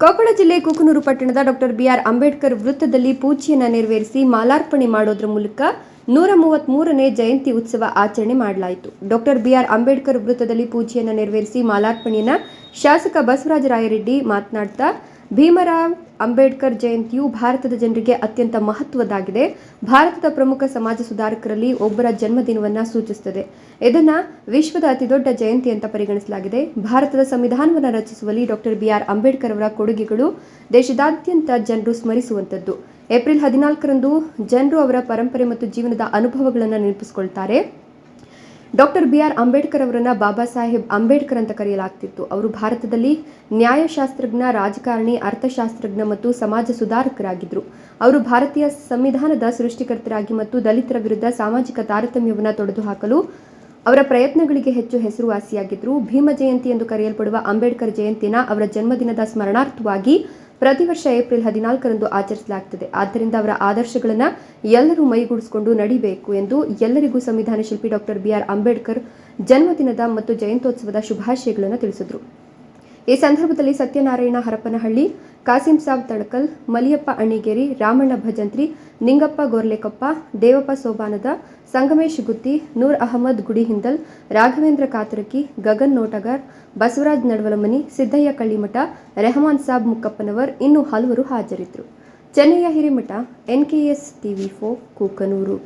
ಕೊಪ್ಪಳ ಜಿಲ್ಲೆ ಕುಕನೂರು ಪಟ್ಟಣದ doctor B R Ambedkar ವೃತ್ತದಲ್ಲಿ ಪೂಜೆಯನ್ನು ನೆರವೇರಿಸಿ ಮಾಲಾರ್ಪಣೆ ಮಾಡೋದ್ರ ಮೂಲಕ ನೂರ ಮೂವತ್ಮೂರನೇ ಜಯಂತಿ ಉತ್ಸವ ಆಚರಣೆ ಮಾಡಲಾಯಿತು. ಡಾಕ್ಟರ್ ಬಿಆರ್ ಅಂಬೇಡ್ಕರ್ ವೃತ್ತದಲ್ಲಿ ಪೂಜೆಯನ್ನ ನೆರವೇರಿಸಿ ಮಾಲಾರ್ಪಣೆಯನ್ನು ಶಾಸಕ ಬಸವರಾಜ ರಾಯರೆಡ್ಡಿ ಮಾತನಾಡ್ತಾ ಭೀಮರಾವ್ ಅಂಬೇಡ್ಕರ್ ಜಯಂತಿಯು ಭಾರತದ ಜನರಿಗೆ ಅತ್ಯಂತ ಮಹತ್ವದ್ದಾಗಿದೆ. ಭಾರತದ ಪ್ರಮುಖ ಸಮಾಜ ಸುಧಾರಕರಲ್ಲಿ ಒಬ್ಬರ ಜನ್ಮದಿನವನ್ನು ಸೂಚಿಸುತ್ತದೆ. ಇದನ್ನು ವಿಶ್ವದ ಅತಿದೊಡ್ಡ ಜಯಂತಿ ಅಂತ ಪರಿಗಣಿಸಲಾಗಿದೆ. ಭಾರತದ ಸಂವಿಧಾನವನ್ನು ರಚಿಸುವಲ್ಲಿ ಡಾಕ್ಟರ್ ಬಿಆರ್ ಅಂಬೇಡ್ಕರ್ ಅವರ ಕೊಡುಗೆಗಳು ದೇಶದಾದ್ಯಂತ ಜನರು ಸ್ಮರಿಸುವಂತದ್ದು ಏಪ್ರಿಲ್ ಹದಿನಾಲ್ಕರಂದು ಜನರು ಅವರ ಪರಂಪರೆ ಮತ್ತು ಜೀವನದ ಅನುಭವಗಳನ್ನು ನೆನಪಿಸಿಕೊಳ್ತಾರೆ. ಡಾಕ್ಟರ್ ಬಿ ಆರ್ ಅಂಬೇಡ್ಕರ್ ಅವರನ್ನು ಬಾಬಾ ಸಾಹೇಬ್ ಅಂಬೇಡ್ಕರ್ ಅಂತ ಕರೆಯಲಾಗ್ತಿತ್ತು. ಅವರು ಭಾರತದಲ್ಲಿ ನ್ಯಾಯಶಾಸ್ತ್ರಜ್ಞ, ರಾಜಕಾರಣಿ, ಅರ್ಥಶಾಸ್ತ್ರಜ್ಞ ಮತ್ತು ಸಮಾಜ ಸುಧಾರಕರಾಗಿದ್ದರು ಅವರು ಭಾರತೀಯ ಸಂವಿಧಾನದ ಸೃಷ್ಟಿಕರ್ತರಾಗಿ ಮತ್ತು ದಲಿತರ ವಿರುದ್ಧ ಸಾಮಾಜಿಕ ತಾರತಮ್ಯವನ್ನು ತೊಡೆದುಹಾಕಲು ಅವರ ಪ್ರಯತ್ನಗಳಿಗೆ ಹೆಚ್ಚು ಹೆಸರುವಾಸಿಯಾಗಿದ್ದರು ಭೀಮ ಜಯಂತಿ ಎಂದು ಕರೆಯಲ್ಪಡುವ ಅಂಬೇಡ್ಕರ್ ಜಯಂತಿನ ಅವರ ಜನ್ಮದಿನದ ಸ್ಮರಣಾರ್ಥವಾಗಿ ಪ್ರತಿ ವರ್ಷ ಏಪ್ರಿಲ್ ಹದಿನಾಲ್ಕರಂದು ಆಚರಿಸಲಾಗುತ್ತದೆ ಆದ್ದರಿಂದ ಅವರ ಆದರ್ಶಗಳನ್ನು ಎಲ್ಲರೂ ಮೈಗೂಡಿಸಿಕೊಂಡು ನಡಿಬೇಕು ಎಂದು ಎಲ್ಲರಿಗೂ ಸಂವಿಧಾನ ಶಿಲ್ಪಿ ಡಾಕ್ಟರ್ ಬಿಆರ್ ಅಂಬೇಡ್ಕರ್ ಜನ್ಮದಿನದ ಮತ್ತು ಜಯಂತ್ಯೋತ್ಸವದ ಶುಭಾಶಯಗಳನ್ನು ತಿಳಿಸಿದರು. ಈ ಸಂದರ್ಭದಲ್ಲಿ ಸತ್ಯನಾರಾಯಣ ಹರಪನಹಳ್ಳಿ ಕಾಸಿಂ ಸಾಬ್ ತಡಕಲ್, ಮಲಿಯಪ್ಪ ಅಣ್ಣಿಗೇರಿ ರಾಮಣ್ಣ ಭಜಂತ್ರಿ, ನಿಂಗಪ್ಪ ಗೋರ್ಲೆಕೊಪ್ಪ, ದೇವಪ್ಪ ಸೋಬಾನದ, ಸಂಗಮೇಶ್ ಗುತ್ತಿ, ನೂರ್ ಅಹಮದ್ ಗುಡಿಹಿಂದಲ್ ರಾಘವೇಂದ್ರ ಕಾತರಕಿ, ಗಗನ್ ನೋಟಗಾರ್, ಬಸವರಾಜ್ ನಡವಲಮನಿ, ಸಿದ್ದಯ್ಯ ಕಳ್ಳಿಮಠ, ರೆಹಮಾನ್ ಸಾಬ್ ಮುಕ್ಕಪ್ಪನವರ್ ಇನ್ನೂ ಹಲವರು ಹಾಜರಿದ್ದರು ಚೆನ್ನಯ್ಯ ಕೆ ಎಸ್ ಟಿವಿ ಫೋ ಕೂಕನೂರು.